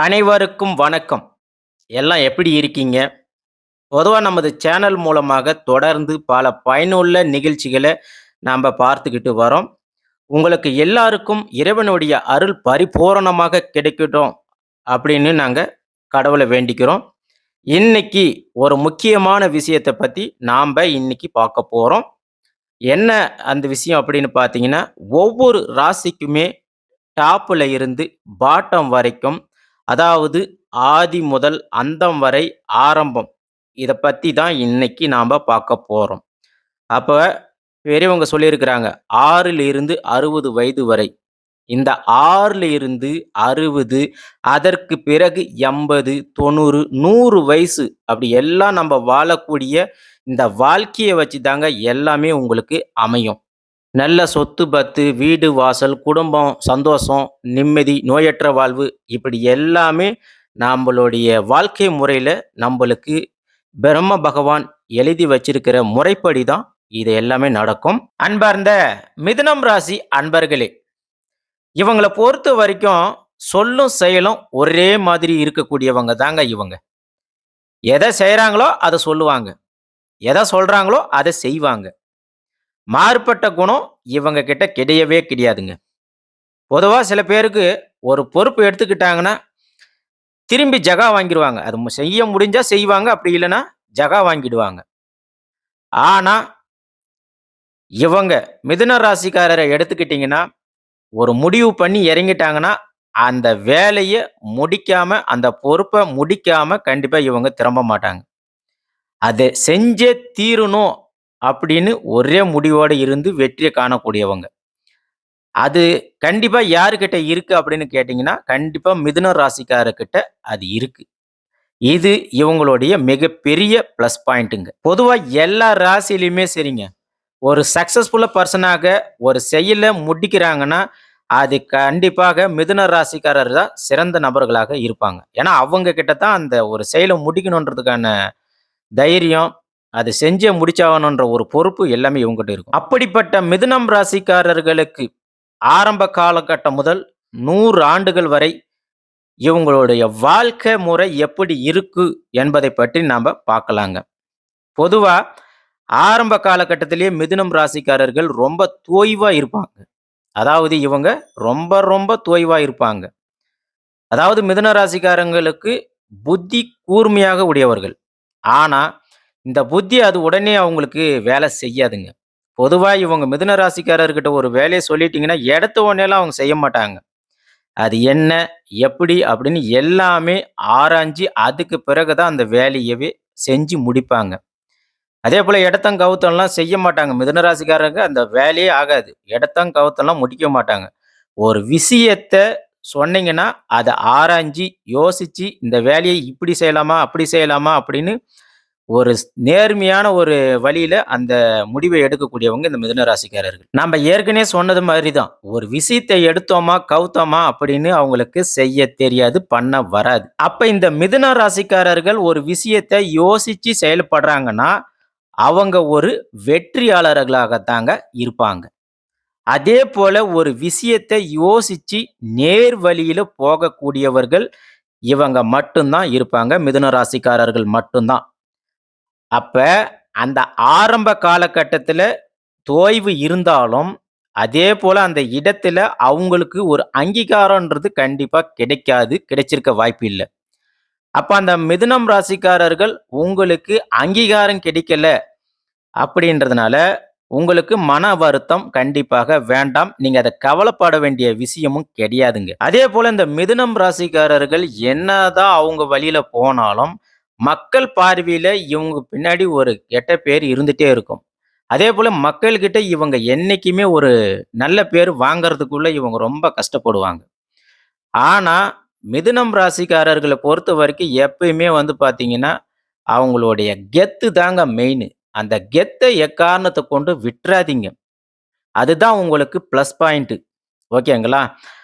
அனைவருக்கும் வணக்கம். எல்லாம் எப்படி இருக்கீங்க? பொதுவாக நமது சேனல் மூலமாக தொடர்ந்து பல பயனுள்ள நிகழ்ச்சிகளை நாம் பார்த்துக்கிட்டு வரோம். உங்களுக்கு எல்லாருக்கும் இறைவனுடைய அருள் பரிபூரணமாக கிடைக்கட்டும் அப்படின்னு நாங்கள் கடவுளை வேண்டிக்கிறோம். இன்னைக்கு ஒரு முக்கியமான விஷயத்த பற்றி நாம் இன்னைக்கு பார்க்க போகிறோம் என்ன அந்த விஷயம் அப்படின்னு பார்த்தீங்கன்னா, ஒவ்வொரு ராசிக்குமே டாப்பில் இருந்து பாட்டம் வரைக்கும், அதாவது ஆதி முதல் அந்தம் வரை ஆரம்பம். இதை பற்றி தான் இன்னைக்கு நாம் பார்க்க போகிறோம் அப்போ பெரியவங்க சொல்லியிருக்கிறாங்க, 6ல இருந்து 60 வயது வரை. இந்த 6ல இருந்து 60 அதற்கு பிறகு 80, 90, 100 வயசு அப்படி எல்லாம் நம்ம வாழக்கூடிய இந்த வாழ்க்கையை வச்சு தாங்க எல்லாமே உங்களுக்கு அமையும். நல்ல சொத்து பத்து, வீடு வாசல், குடும்பம், சந்தோஷம், நிம்மதி, நோயற்ற வாழ்வு இப்படி எல்லாமே நம்மளுடைய வாழ்க்கை முறையில் நம்மளுக்கு பிரம்ம பகவான் எழுதி வச்சிருக்கிற முறைப்படி தான் இது எல்லாமே நடக்கும். அன்பார்ந்த மிதுனம் ராசி அன்பர்களே, இவங்கள பொறுத்த வரைக்கும் சொல்லும், செயலும் ஒரே மாதிரி இருக்கக்கூடியவங்க தாங்க இவங்க. எதை செய்கிறாங்களோ அதை சொல்லுவாங்க. எதை சொல்கிறாங்களோ அதை செய்வாங்க. மாறுபட்ட குணம் இவங்க கிட்ட கிடையவே கிடையாதுங்க. பொதுவாக சில பேருக்கு ஒரு பொறுப்பு எடுத்துக்கிட்டாங்கன்னா, திரும்பி ஜகா வாங்கிடுவாங்க அது செய்ய முடிஞ்சால் செய்வாங்க. அப்படி இல்லைன்னா ஜகா வாங்கிடுவாங்க. ஆனால் இவங்க மிதுன ராசிக்காரரை எடுத்துக்கிட்டிங்கன்னா ஒரு முடிவு பண்ணி இறங்கிட்டாங்கன்னா, அந்த வேலையை முடிக்காமல் அந்த பொறுப்பை முடிக்காமல் கண்டிப்பாக இவங்க திரும்ப மாட்டாங்க. அதை செஞ்சே தீரணும் அப்படின்னு ஒரே முடிவோடு இருந்து வெற்றியை காணக்கூடியவங்க. அது கண்டிப்பா யாருக்கிட்ட இருக்கு அப்படின்னு கேட்டிங்கன்னா கண்டிப்பா மிதுன ராசிக்காரர்கிட்ட அது இருக்கு. இது இவங்களுடைய மிகப்பெரிய ப்ளஸ் பாயிண்ட்டுங்க. பொதுவாக எல்லா ராசிலையுமே சரிங்க. ஒரு சக்ஸஸ்ஃபுல்லாக பர்சனாக ஒரு செயலை முடிக்கிறாங்கன்னா, அது கண்டிப்பாக மிதுன ராசிக்காரர் தான் சிறந்த நபர்களாக இருப்பாங்க. ஏன்னா, அவங்க கிட்ட தான் அந்த ஒரு செயலை முடிக்கணுன்றதுக்கான தைரியம், அது செஞ்சே முடிச்சாகணுன்ற ஒரு பொறுப்பு எல்லாமே இவங்ககிட்ட இருக்கும். அப்படிப்பட்ட மிதுனம் ராசிக்காரர்களுக்கு ஆரம்ப காலகட்டம் முதல் நூறு ஆண்டுகள் வரை இவங்களுடைய வாழ்க்கை முறை எப்படி இருக்கு என்பதை பற்றி நாம் பார்க்கலாங்க. பொதுவாக ஆரம்ப காலகட்டத்திலேயே மிதுனம் ராசிக்காரர்கள் ரொம்ப தோய்வாக இருப்பாங்க. அதாவது இவங்க ரொம்ப ரொம்ப தோய்வாக இருப்பாங்க. அதாவது மிதுன ராசிக்காரங்களுக்கு புத்தி கூர்மையாக உடையவர்கள். ஆனால் இந்த புத்தி அது உடனே அவங்களுக்கு வேலை செய்யாதுங்க. பொதுவாக இவங்க மிதுன ராசிக்காரர்கிட்ட ஒரு வேலையை சொல்லிட்டீங்கன்னா, எடுத்த உடனேலாம் அவங்க செய்ய மாட்டாங்க. அது என்ன? எப்படி? அப்படின்னு எல்லாமே ஆராய்ஞ்சு அதுக்கு பிறகு தான் அந்த வேலையவே செஞ்சு முடிப்பாங்க. அதே போல் இடத்தம் கவுத்தம்லாம் செய்ய மாட்டாங்க. மிதுன ராசிக்காரங்க அந்த வேலையே ஆகாது. இடத்தம் கவுத்தம்லாம் முடிக்க மாட்டாங்க. ஒரு விஷயத்த சொன்னீங்கன்னா, அதை ஆராய்ஞ்சு, யோசித்து இந்த வேலையை இப்படி செய்யலாமா? அப்படி செய்யலாமா? அப்படின்னு ஒரு நேர்மையான ஒரு வழியில அந்த முடிவை எடுக்கக்கூடியவங்க இந்த மிதுன ராசிக்காரர்கள். நம்ம ஏற்கனவே சொன்னது மாதிரி தான். ஒரு விஷயத்தை எடுத்தோமா, கவுத்தோமா அப்படின்னு அவங்களுக்கு செய்ய தெரியாது, பண்ண வராது. அப்ப இந்த மிதுன ராசிக்காரர்கள் ஒரு விஷயத்த யோசிச்சு செயல்படுறாங்கன்னா, அவங்க ஒரு வெற்றியாளர்களாக தாங்க இருப்பாங்க. அதேபோல ஒரு விஷயத்த யோசிச்சு நேர் வழியில போகக்கூடியவர்கள் இவங்க மட்டும்தான் இருப்பாங்க. மிதுன ராசிக்காரர்கள் மட்டும்தான் அப்ப அந்த ஆரம்ப காலகட்டத்தில் தோய்வு இருந்தாலும், அதே போல் அந்த இடத்துல அவங்களுக்கு ஒரு அங்கீகாரம்ன்றது கண்டிப்பா கிடைக்காது. கிடைச்சிருக்க வாய்ப்பு இல்ல. அப்ப அந்த மிதுனம் ராசிக்காரர்கள் உங்களுக்கு அங்கீகாரம் கிடைக்கல அப்படின்றதுனால, உங்களுக்கு மன வருத்தம் கண்டிப்பாக வேண்டாம். நீங்க அத கவலைப்பட வேண்டிய விஷயமும் கிடையாதுங்க. அதே போல் இந்த மிதுனம் ராசிக்காரர்கள் என்னதான் அவங்க வழியில போனாலும், மக்கள் பார்வையில் இவங்க பின்னாடி ஒரு கெட்ட பேர் இருந்துகிட்டே இருக்கும். அதே போல் மக்கள்கிட்ட இவங்க என்றைக்குமே ஒரு நல்ல பேர் வாங்கிறதுக்குள்ளே இவங்க ரொம்ப கஷ்டப்படுவாங்க. ஆனால் மிதுனம் ராசிக்காரர்களை பொறுத்த வரைக்கும் எப்பயுமே வந்து பார்த்தீங்கன்னா, அவங்களுடைய கெத்து தாங்க மெயின் அந்த கெத்தை எக்காரணத்தை கொண்டு விட்டுறாதீங்க அதுதான் உங்களுக்கு ப்ளஸ் பாயிண்ட்டு. ஓகேங்களா?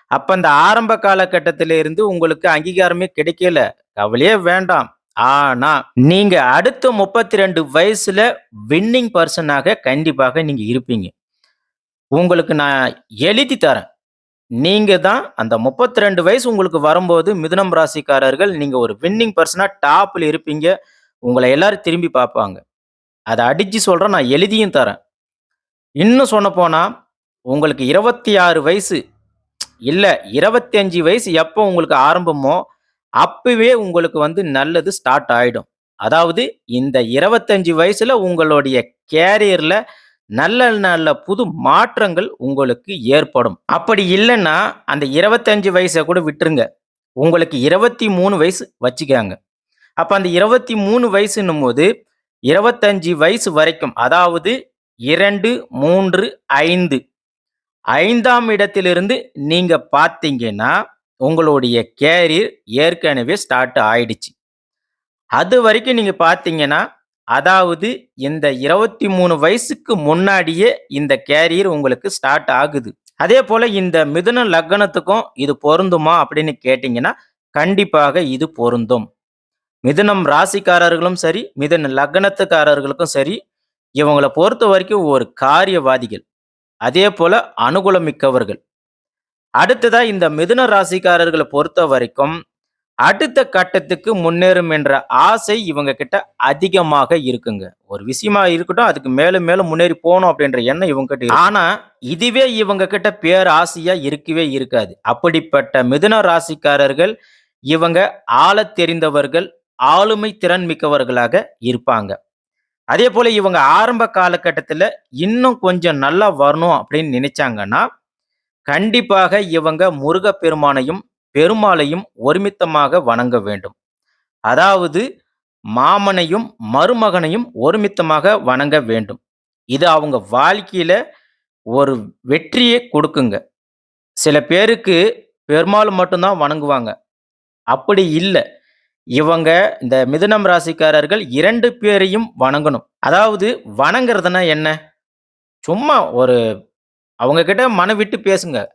அப்போ அந்த ஆரம்ப காலகட்டத்திலிருந்து உங்களுக்கு அங்கீகாரமே கிடைக்கல. கவலையே வேண்டாம். ஆனா, நீங்க அடுத்த 32 வயசுல வின்னிங் பர்சனாக கண்டிப்பாக நீங்க இருப்பீங்க. உங்களுக்கு நான் எழுதி தரேன். நீங்க தான் அந்த 32 வயசு உங்களுக்கு வரும்போது மிதுனம் ராசிக்காரர்கள் நீங்க ஒரு வின்னிங் பர்சனா டாப்ல இருப்பீங்க. உங்களை எல்லாரும் திரும்பி பார்ப்பாங்க. அதை அடிச்சு சொல்றேன். நான் எழுதியும் தரேன். இன்னும் சொல்லப்போனா, உங்களுக்கு 26 வயசு இல்லை இருபத்தி அஞ்சு வயசு எப்போ உங்களுக்கு ஆரம்பமோ, அப்பவே உங்களுக்கு வந்து நல்லது ஸ்டார்ட் ஆயிடும். அதாவது இந்த 25 வயசுல உங்களுடைய கேரியர்ல நல்ல நல்ல புது மாற்றங்கள் உங்களுக்கு ஏற்படும். அப்படி இல்லைன்னா அந்த இருபத்தஞ்சு வயசை கூட விட்டுருங்க. உங்களுக்கு 23 வயசு வச்சுக்காங்க அப்ப அந்த 23 வயசுன்னும்போது, 25 வயசு வரைக்கும் அதாவது 2, 3, 5 5ஆம் இடத்திலிருந்து நீங்க பார்த்தீங்கன்னா, உங்களுடைய கேரியர் ஏற்கனவே ஸ்டார்ட் ஆயிடுச்சு. அதுவரைக்கும் நீங்கள் பார்த்தீங்கன்னா, அதாவது இந்த 23 வயசுக்கு முன்னாடியே இந்த கேரியர் உங்களுக்கு ஸ்டார்ட் ஆகுது. அதே போல் இந்த மிதுன லக்னத்துக்கும் இது பொருந்துமா அப்படின்னு கேட்டிங்கன்னா கண்டிப்பாக இது பொருந்தும். மிதுனம் ராசிக்காரர்களும் சரி, மிதுன லக்னத்துக்காரர்களுக்கும் சரி, இவங்களை பொறுத்த வரைக்கும் ஒரு காரியவாதிகள். அதேபோல அனுகூலம் மிக்கவர்கள். அடுத்ததா இந்த மிதுன ராசிக்காரர்களை பொறுத்த வரைக்கும் அடுத்த கட்டத்துக்கு முன்னேறும் என்ற ஆசை இவங்க கிட்ட அதிகமாக இருக்குங்க. ஒரு விஷயமா இருக்கட்டும், அதுக்கு மேலும் மேலும் முன்னேறி போகணும் அப்படின்ற எண்ணம் இவங்க கிட்ட ஆனா, இதுவே இவங்க கிட்ட பேராசையா இருக்கவே இருக்காது. அப்படிப்பட்ட மிதுன ராசிக்காரர்கள், இவங்க ஆள தெரிந்தவர்கள், ஆளுமை திறன் மிக்கவர்களாக இருப்பாங்க. அதே போல இவங்க ஆரம்ப காலகட்டத்தில் இன்னும் கொஞ்சம் நல்லா வரணும் அப்படின்னு நினைச்சாங்கன்னா, கண்டிப்பாக இவங்க முருகப்பெருமானையும், பெருமாளையும் ஒருமித்தமாக வணங்க வேண்டும். அதாவது மாமனையும், மருமகனையும் ஒருமித்தமாக வணங்க வேண்டும். இது அவங்க வாழ்க்கையில ஒரு வெற்றியை கொடுக்குங்க. சில பேருக்கு பெருமாள் மட்டும்தான் வணங்குவாங்க. அப்படி இல்லை இவங்க இந்த மிதுனம் ராசிக்காரர்கள் இரண்டு பேரையும் வணங்கணும். அதாவது வணங்குறதுன்னா என்ன? சும்மா ஒரு அவங்க கிட்ட மனம் விட்டு பேசுங்க.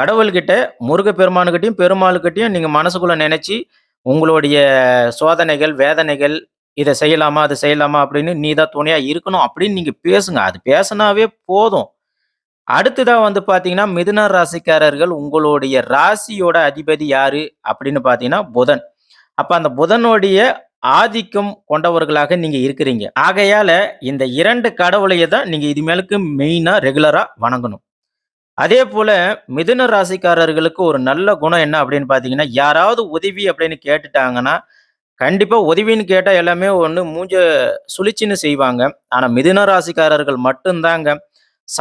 கடவுள்கிட்ட முருகப்பெருமானுகிட்டயும், பெருமாளுக்கிட்டையும் நீங்க மனசுக்குள்ள நினச்சி உங்களுடைய சோதனைகள், வேதனைகள், இதை செய்யலாமா? அதை செய்யலாமா? அப்படின்னு நீ தான் துணையா இருக்கணும் அப்படின்னு நீங்க பேசுங்க. அது பேசுனாவே போதும். அடுத்ததாக வந்து பார்த்தீங்கன்னா, மிதுன ராசிக்காரர்கள் உங்களுடைய ராசியோட அதிபதி யாரு அப்படின்னு பார்த்தீங்கன்னா, புதன். அப்ப அந்த புதனுடைய ஆதிக்கம் கொண்டவர்களாக நீங்க இருக்கிறீங்க. ஆகையால இந்த இரண்டு கடவுளையை தான் நீங்க இனிமேலுக்கு மெயினா ரெகுலரா வணங்கணும். அதே போல மிதுன ராசிக்காரர்களுக்கு ஒரு நல்ல குணம் என்ன அப்படின்னு பார்த்தீங்கன்னா, யாராவது உதவி அப்படின்னு கேட்டுட்டாங்கன்னா, கண்டிப்பா உதவின்னு கேட்டா எல்லாமே ஒண்ணு மூஞ்ச சுழிச்சின்னு செய்வாங்க. ஆனா மிதுன ராசிக்காரர்கள் மட்டும்தாங்க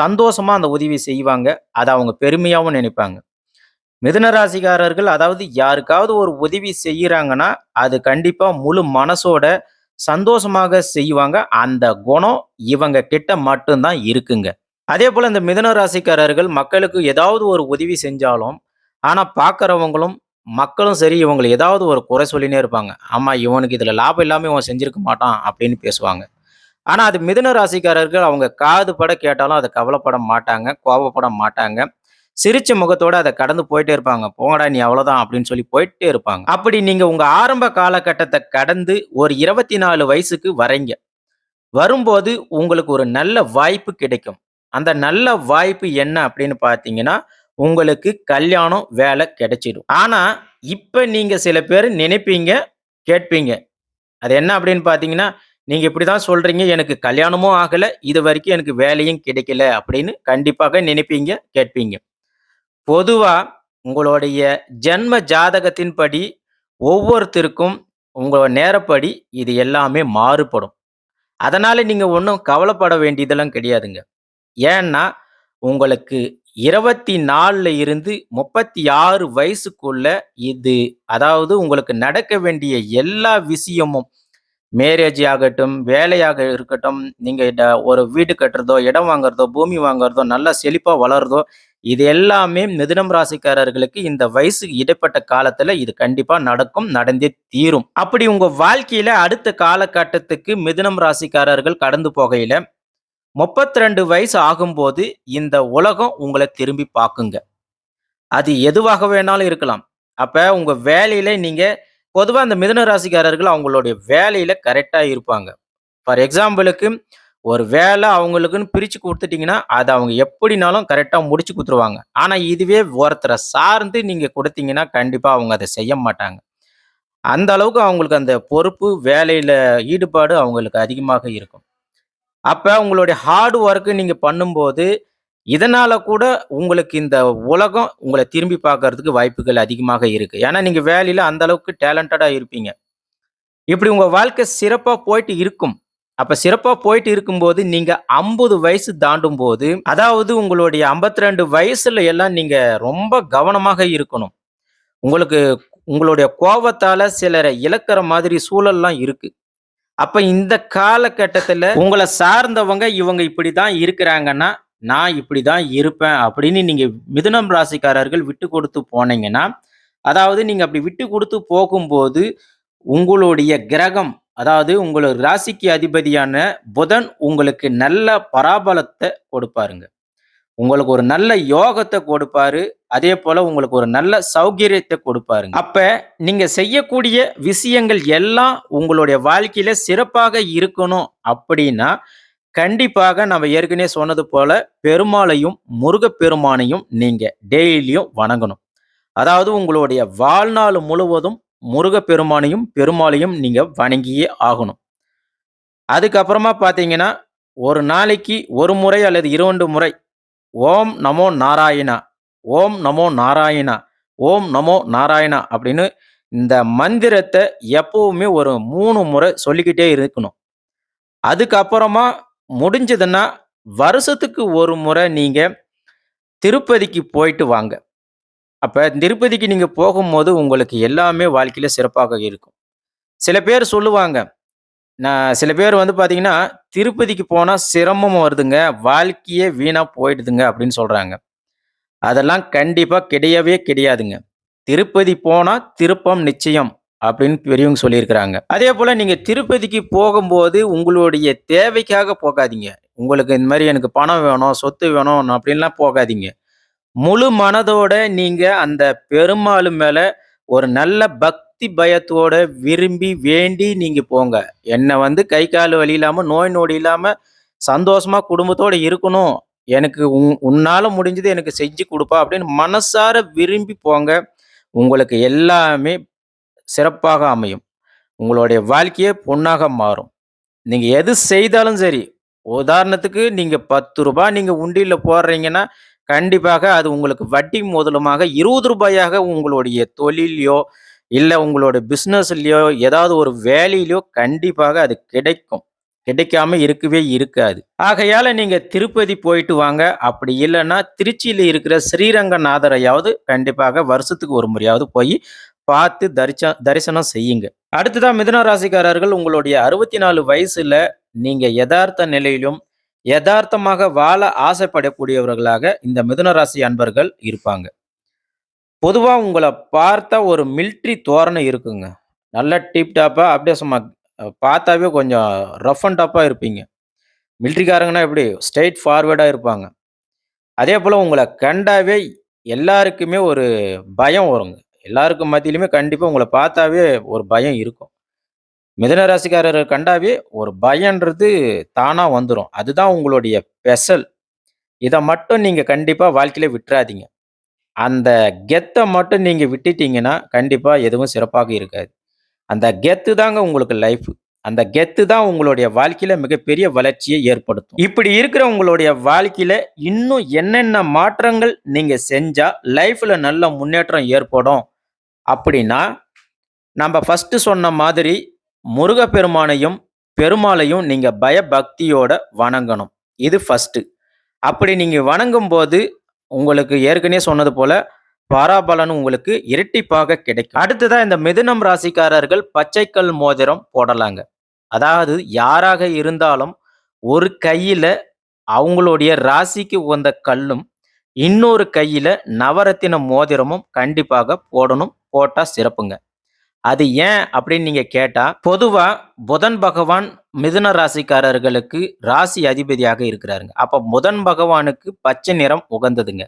சந்தோஷமா அந்த உதவி செய்வாங்க. அதை அவங்க பெருமையாகவும் நினைப்பாங்க. மிதுன ராசிக்காரர்கள் அதாவது யாருக்காவது ஒரு உதவி செய்கிறாங்கன்னா அது கண்டிப்பாக முழு மனசோட சந்தோஷமாக செய்வாங்க. அந்த குணம் இவங்க கிட்ட மட்டும்தான் இருக்குங்க அதே போல் இந்த மிதுன ராசிக்காரர்கள் மக்களுக்கு ஏதாவது ஒரு உதவி செஞ்சாலும், ஆனால் பார்க்குறவங்களும் மக்களும் சரி இவங்களை ஏதாவது ஒரு குறை சொல்லினே இருப்பாங்க. ஆமாம் இவனுக்கு இதில் லாபம் இல்லாமல் இவன் செஞ்சிருக்க மாட்டான் அப்படின்னு பேசுவாங்க. ஆனால் அது மிதுன ராசிக்காரர்கள் அவங்க காது பட கேட்டாலும் அதை கவலைப்பட மாட்டாங்க, கோபப்பட மாட்டாங்க. சிரிச்ச முகத்தோட அதை கடந்து போயிட்டே இருப்பாங்க. போங்கடா நீ அவ்வளோதான் அப்படின்னு சொல்லி போயிட்டே இருப்பாங்க. அப்படி நீங்க உங்க ஆரம்ப காலகட்டத்தை கடந்து ஒரு 24 வயசுக்கு வரீங்க வரும்போது உங்களுக்கு ஒரு நல்ல வாய்ப்பு கிடைக்கும். அந்த நல்ல வாய்ப்பு என்ன அப்படின்னு பார்த்தீங்கன்னா, உங்களுக்கு கல்யாணம், வேலை கிடைச்சிடும். ஆனா, இப்ப நீங்க சில பேர் நினைப்பீங்க, கேட்பீங்க. அது என்ன அப்படின்னு பார்த்தீங்கன்னா, நீங்க இப்படிதான் சொல்றீங்க, எனக்கு கல்யாணமும் ஆகலை இது வரைக்கும் எனக்கு வேலையும் கிடைக்கல அப்படின்னு கண்டிப்பாக நினைப்பீங்க, கேட்பீங்க. பொதுவா உங்களுடைய ஜென்ம ஜாதகத்தின்படி ஒவ்வொருத்தருக்கும் உங்களோட நேரப்படி இது எல்லாமே மாறுபடும். அதனால நீங்க ஒன்றும் கவலைப்பட வேண்டியதெல்லாம் கிடையாதுங்க. ஏன்னா, உங்களுக்கு 24ல இருந்து 36 வயசுக்குள்ள இது அதாவது உங்களுக்கு நடக்க வேண்டிய எல்லா விஷயமும் மேரேஜ் ஆகட்டும், வேலையாக இருக்கட்டும், நீங்கள் ஒரு வீடு கட்டுறதோ, இடம் வாங்குறதோ, பூமி வாங்குறதோ, நல்லா செழிப்பாக வளர்றதோ, இது எல்லாமே மிதுனம் ராசிக்காரர்களுக்கு இந்த வயசுக்கு இடைப்பட்ட காலத்துல இது கண்டிப்பா நடக்கும், நடந்தே தீரும். அப்படி உங்க வாழ்க்கையில அடுத்த காலகட்டத்துக்கு மிதுனம் ராசிக்காரர்கள் கடந்து போகையில, 32 வயசு ஆகும்போது இந்த உலகம் உங்களை திரும்பி பார்க்குங்க. அது எதுவாக வேணாலும் இருக்கலாம். அப்ப உங்க வேலையில நீங்க பொதுவாக அந்த மிதுன ராசிக்காரர்கள் அவங்களுடைய வேலையில கரெக்டாக இருப்பாங்க. ஃபார் எக்ஸாம்பிளுக்கு ஒரு வேலை அவங்களுக்குன்னு பிரித்து கொடுத்துட்டிங்கன்னா அதை அவங்க எப்படினாலும் கரெக்டாக முடிச்சு கொடுத்துருவாங்க ஆனால் இதுவே ஒருத்தரை சார்ந்து நீங்கள் கொடுத்தீங்கன்னா கண்டிப்பாக அவங்க அதை செய்ய மாட்டாங்க. அந்த அளவுக்கு அவங்களுக்கு அந்த பொறுப்பு, வேலையில் ஈடுபாடு அவங்களுக்கு அதிகமாக இருக்கும். அப்போ உங்களுடைய ஹார்ட் ஒர்க்கு நீங்கள் பண்ணும்போது, இதனால் கூட உங்களுக்கு இந்த உலகம் உங்களை திரும்பி பார்க்கறதுக்கு வாய்ப்புகள் அதிகமாக இருக்குது ஏன்னா, நீங்கள் வேலையில் அந்த அளவுக்கு இருப்பீங்க. இப்படி உங்கள் வாழ்க்கை சிறப்பாக போயிட்டு இருக்கும். அப்ப சிறப்பா போயிட்டு இருக்கும்போது, நீங்க 50 வயசு தாண்டும் போது அதாவது உங்களுடைய 52 வயசுல எல்லாம் நீங்க ரொம்ப கவனமாக இருக்கணும். உங்களுக்கு உங்களுடைய கோபத்தால சிலரை இழக்கிற மாதிரி சூழல்லாம் இருக்கு. அப்ப இந்த காலகட்டத்துல உங்களை சார்ந்தவங்க இவங்க இப்படிதான் இருக்கிறாங்கன்னா, நான் இப்படிதான் இருப்பேன் அப்படின்னு நீங்க மிதுனம் ராசிக்காரர்கள் விட்டு கொடுத்து போனீங்கன்னா, அதாவது நீங்க அப்படி விட்டு கொடுத்து போகும்போது, உங்களுடைய கிரகம் அதாவது உங்களோட ராசிக்கு அதிபதியான புதன் உங்களுக்கு நல்ல பராபலத்தை கொடுப்பாருங்க. உங்களுக்கு ஒரு நல்ல யோகத்தை கொடுப்பாரு. அதே போல உங்களுக்கு ஒரு நல்ல சௌகரியத்தை கொடுப்பாருங்க. அப்ப நீங்க செய்யக்கூடிய விஷயங்கள் எல்லாம் உங்களுடைய வாழ்க்கையில சிறப்பாக இருக்கணும் அப்படின்னா, கண்டிப்பாக நம்ம ஏற்கனவே சொன்னது போல பெருமாளையும், முருகப்பெருமானையும் நீங்க டெய்லியும் வணங்கணும். அதாவது உங்களுடைய வாழ்நாள் முழுவதும் முருகப்பெருமானையும், பெருமாளையும் நீங்கள் வணங்கியே ஆகணும். அதுக்கப்புறமா பார்த்தீங்கன்னா, ஒரு நாளைக்கு ஒரு முறை அல்லது இரண்டு முறை ஓம் நமோ நாராயணா, ஓம் நமோ நாராயணா, ஓம் நமோ நாராயணா அப்படின்னு இந்த மந்திரத்தை எப்பவுமே ஒரு மூணு முறை சொல்லிக்கிட்டே இருக்கணும். அதுக்கப்புறமா முடிஞ்சதுன்னா, வருஷத்துக்கு ஒரு முறை நீங்கள் திருப்பதிக்கு போயிட்டு வாங்க. அப்போ திருப்பதிக்கு நீங்கள் போகும்போது உங்களுக்கு எல்லாமே வாழ்க்கையில் சிறப்பாக இருக்கும். சில பேர் சொல்லுவாங்க, நான் சில பேர் வந்து பார்த்தீங்கன்னா, திருப்பதிக்கு போனால் சிரமம் வருதுங்க, வாழ்க்கையே வீணாக போயிடுதுங்க அப்படின்னு சொல்கிறாங்க அதெல்லாம் கண்டிப்பாக கிடையவே கிடையாதுங்க. திருப்பதி போனால் திருப்பம் நிச்சயம் அப்படின்னு பெரியவங்க சொல்லியிருக்கிறாங்க. அதேபோல நீங்கள் திருப்பதிக்கு போகும்போது உங்களுடைய தேவைக்காக போகாதீங்க. உங்களுக்கு இந்த மாதிரி எனக்கு பணம் வேணும், சொத்து வேணும் அப்படின்லாம் போகாதீங்க. முழு மனதோட நீங்க அந்த பெருமாள் மேல ஒரு நல்ல பக்தி பயத்தோட விரும்பி, வேண்டி நீங்க போங்க. என்னை வந்து கை, கால் வலி இல்லாம, நோய் நொடி இல்லாம சந்தோஷமா குடும்பத்தோட இருக்கணும். எனக்கு உன் உன்னால முடிஞ்சது எனக்கு செஞ்சு கொடுப்பா அப்படின்னு மனசார விரும்பி போங்க. உங்களுக்கு எல்லாமே சிறப்பாக அமையும். உங்களுடைய வாழ்க்கையே பொண்ணாக மாறும். நீங்கள் எது செய்தாலும் சரி, உதாரணத்துக்கு நீங்கள் பத்து ரூபா நீங்கள் உண்டியில் போடுறீங்கன்னா, கண்டிப்பாக அது உங்களுக்கு வட்டி முதலுமாக இருபது ரூபாயாக உங்களுடைய தொழிலையோ இல்லை உங்களோட பிஸ்னஸ்லையோ ஏதாவது ஒரு வேலையிலையோ கண்டிப்பாக அது கிடைக்கும். கிடைக்காம இருக்கவே இருக்காது. ஆகையால நீங்க திருப்பதி போயிட்டு வாங்க. அப்படி இல்லைன்னா திருச்சியில இருக்கிற ஸ்ரீரங்கநாதரையாவது கண்டிப்பாக வருஷத்துக்கு ஒரு முறையாவது போய் பார்த்து தரிச்ச தரிசனம் செய்யுங்க. அடுத்ததான் மிதுன ராசிக்காரர்கள் உங்களுடைய 64 வயசுல நீங்க எதார்த்த நிலையிலும், யதார்த்தமாக வாழ ஆசைப்படக்கூடியவர்களாக இந்த மிதுன ராசி அன்பர்கள் இருப்பாங்க. பொதுவாக உங்களை பார்த்தா ஒரு மில்ட்ரி தோரணை இருக்குங்க. நல்ல டிப் டாப்பாக அப்படியே சும்மா பார்த்தாவே கொஞ்சம் ரஃப் அண்ட் டாப்பாக இருப்பீங்க. மில்ட்ரிக்காரங்கன்னா எப்படி ஸ்ட்ரெய்ட் ஃபார்வேர்டாக இருப்பாங்க. அதே போல் உங்களை கண்டாவே எல்லாருக்குமே ஒரு பயம் வருங்க. எல்லாருக்கும் மத்தியிலுமே கண்டிப்பாக உங்களை பார்த்தாவே ஒரு பயம் இருக்கும். மிதன ராசிக்காரர கண்டாவே ஒரு பயன்றது தானாக வந்துடும் அதுதான் உங்களுடைய ஸ்பெஷல். இதை மட்டும் நீங்கள் கண்டிப்பாக வாழ்க்கையில விட்டுறாதீங்க அந்த கெத்தை மட்டும் நீங்கள் விட்டுட்டீங்கன்னா, கண்டிப்பாக எதுவும் சிறப்பாக இருக்காது. அந்த கெத்து தாங்க உங்களுக்கு லைஃப். அந்த கெத்து தான் உங்களுடைய வாழ்க்கையில மிகப்பெரிய வளர்ச்சியை ஏற்படுத்தும். இப்படி இருக்கிற உங்களுடைய வாழ்க்கையில இன்னும் என்னென்ன மாற்றங்கள் நீங்க செஞ்சா லைஃப்ல நல்ல முன்னேற்றம் ஏற்படும் அப்படின்னா, நம்ம ஃபஸ்ட்டு சொன்ன மாதிரி முருகப்பெருமானையும், பெருமாளையும் நீங்கள் பயபக்தியோட வணங்கணும். இது ஃபஸ்ட்டு அப்படி நீங்க வணங்கும்போது, உங்களுக்கு ஏற்கனவே சொன்னது போல பராபலன் உங்களுக்கு இரட்டிப்பாக கிடைக்கும். அடுத்ததாக இந்த மிதுனம் ராசிக்காரர்கள் பச்சைக்கல் மோதிரம் போடலாங்க. அதாவது யாராக இருந்தாலும் ஒரு கையில் அவங்களுடைய ராசிக்கு உகந்த கல்லும், இன்னொரு கையில் நவரத்தின மோதிரமும் கண்டிப்பாக போடணும். போட்டால் சிறப்புங்க. அது ஏன் அப்படின்னு நீங்க கேட்டா, பொதுவா புதன் பகவான் மிதுன ராசிக்காரர்களுக்கு ராசி அதிபதியாக இருக்கிறாருங்க. அப்ப புதன் பகவானுக்கு பச்சை நிறம் உகந்ததுங்க.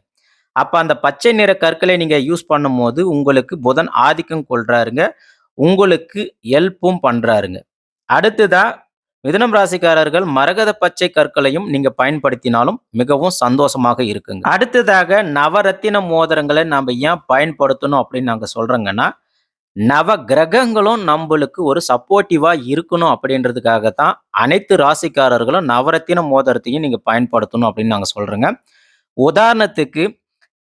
அப்ப அந்த பச்சை நிற கற்களை நீங்க யூஸ் பண்ணும்போது, உங்களுக்கு புதன் ஆதிக்கம் கொள்றாருங்க. உங்களுக்கு ஹெல்ப்பும் பண்றாருங்க. அடுத்ததா மிதுனம் ராசிக்காரர்கள் மரகத பச்சை கற்களையும் நீங்க பயன்படுத்தினாலும் மிகவும் சந்தோஷமாக இருக்குங்க அடுத்ததாக நவரத்தின மோதிரங்களை நம்ம ஏன் பயன்படுத்தணும் அப்படின்னு நாங்க சொல்றோங்கன்னா நவ கிரகங்களும் நம்மளுக்கு ஒரு சப்போர்ட்டிவாக இருக்கணும் அப்படின்றதுக்காக தான் அனைத்து ராசிக்காரர்களும் நவரத்தின மோதிரத்தையும் நீங்கள் பயன்படுத்தணும் அப்படின்னு நாங்கள் சொல்கிறோங்க உதாரணத்துக்கு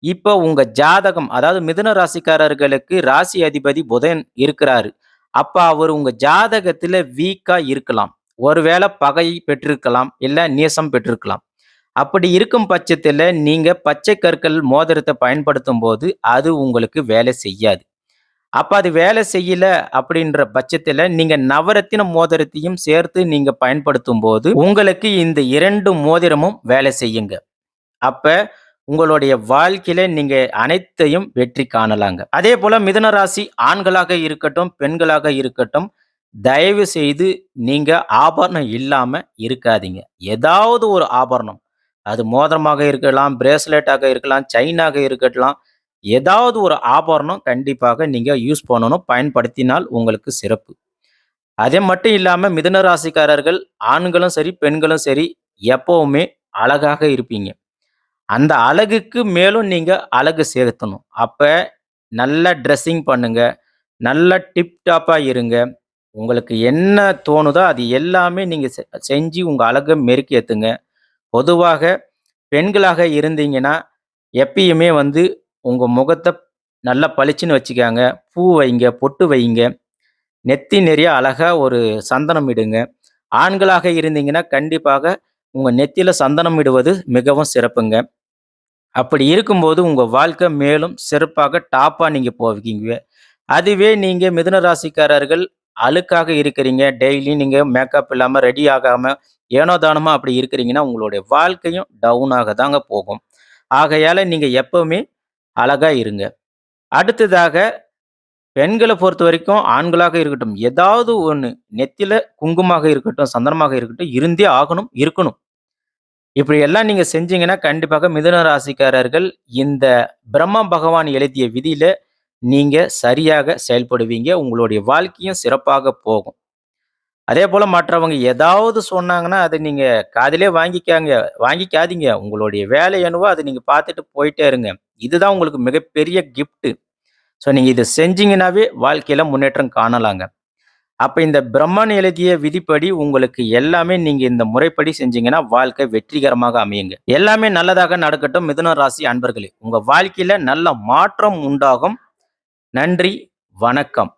இப்போ உங்கள் ஜாதகம் அதாவது மிதுன ராசிக்காரர்களுக்கு ராசி அதிபதி புதன் இருக்கிறாரு. அப்போ அவர் உங்கள் ஜாதகத்தில் வீக்காக இருக்கலாம். ஒருவேளை பகை பெற்றிருக்கலாம் இல்லை நீசம் பெற்றிருக்கலாம். அப்படி இருக்கும் பட்சத்தில் நீங்கள் பச்சை கற்கள் மோதிரத்தை பயன்படுத்தும் போது அது உங்களுக்கு வேலை செய்யாது. அப்போ அது வேலை செய்யல அப்படின்ற பட்சத்தில் நீங்கள் நவரத்தின மோதிரத்தையும் சேர்த்து நீங்கள் பயன்படுத்தும் போது உங்களுக்கு இந்த இரண்டு மோதிரமும் வேலை செய்யுங்க. அப்போ உங்களுடைய வாழ்க்கையில நீங்க அனைத்தையும் வெற்றி காணலாங்க. அதே போல மிதனராசி ஆண்களாக இருக்கட்டும் பெண்களாக இருக்கட்டும் தயவு செய்து நீங்க ஆபரணம் இல்லாம இருக்காதீங்க. ஏதாவது ஒரு ஆபரணம். அது மோதிரமாக இருக்கலாம் பிரேஸ்லெட்டாக இருக்கலாம் செயினாக இருக்கலாம் ஏதாவது ஒரு ஆபரணம் கண்டிப்பாக நீங்கள் யூஸ் பண்ணணும் பயன்படுத்தினால் உங்களுக்கு சிறப்பு. அதே மட்டும் இல்லாமல் மிதுன ராசிக்காரர்கள் ஆண்களும் சரி பெண்களும் சரி எப்போவுமே அழகாக இருப்பீங்க. அந்த அழகுக்கு மேலும் நீங்கள் அழகு சேர்த்தணும் அப்போ நல்ல ட்ரெஸ்ஸிங் பண்ணுங்க நல்ல டிப்டாப்பாக இருங்க. உங்களுக்கு என்ன தோணுதோ அது எல்லாமே நீங்கள் செ- செஞ்சு உங்கள் அழகை மெருக்கி பொதுவாக பெண்களாக இருந்தீங்கன்னா எப்பயுமே வந்து உங்கள் முகத்தை நல்லா பளிச்சுன்னு வச்சுக்காங்க. பூ வைங்க பொட்டு வைங்க. நெத்தி நிறைய அழகாக ஒரு சந்தனம் இடுங்க. ஆண்களாக இருந்தீங்கன்னா கண்டிப்பாக உங்கள் நெத்தியில் சந்தனம் இடுவது மிகவும் சிறப்புங்க. அப்படி இருக்கும்போது உங்கள் வாழ்க்கை மேலும் சிறப்பாக டாப்பாக நீங்கள் போவீங்க. அதுவே நீங்கள் மிதுன ராசிக்காரர்கள் அழுக்காக இருக்கிறீங்க. டெய்லி நீங்கள் மேக்கப் இல்லாமல் ரெடி ஆகாமல் ஏனோ தானமாக அப்படி இருக்கிறீங்கன்னா உங்களுடைய வாழ்க்கையும் டவுனாக தாங்க போகும். ஆகையால் நீங்கள் எப்பவுமே அழகாக இருங்க. அடுத்ததாக பெண்களை பொறுத்த வரைக்கும் ஆண்களாக இருக்கட்டும் ஏதாவது ஒன்று நெத்தியில் குங்குமாக இருக்கட்டும் சந்தனமாக இருக்கட்டும் இருந்தே ஆகணும் இருக்கணும். இப்படி எல்லாம் நீங்கள் செஞ்சீங்கன்னா கண்டிப்பாக மிதுன ராசிக்காரர்கள் இந்த பிரம்ம பகவான் எழுதிய விதியில் நீங்கள் சரியாக செயல்படுவீங்க. உங்களுடைய வாழ்க்கையும் சிறப்பாக போகும். அதே போல் மற்றவங்க ஏதாவது சொன்னாங்கன்னா அதை நீங்கள் காதிலே வாங்கிக்காங்க வாங்கிக்காதீங்க. உங்களுடைய வேலை என்னவோ அதை நீங்கள் பார்த்துட்டு போயிட்டே இருங்க. இதுதான் உங்களுக்கு மிகப்பெரிய கிஃப்ட்டு ஸோ நீங்கள் இதை செஞ்சீங்கன்னாவே வாழ்க்கையில் முன்னேற்றம் காணலாங்க. அப்போ இந்த பிரம்மன் எழுதிய விதிப்படி உங்களுக்கு எல்லாமே நீங்கள் இந்த முறைப்படி செஞ்சீங்கன்னா வாழ்க்கை வெற்றிகரமாக அமையுங்க. எல்லாமே நல்லதாக நடக்கட்டும் மிதுன ராசி அன்பர்களே. உங்கள் வாழ்க்கையில் நல்ல மாற்றம் உண்டாகும். நன்றி வணக்கம்.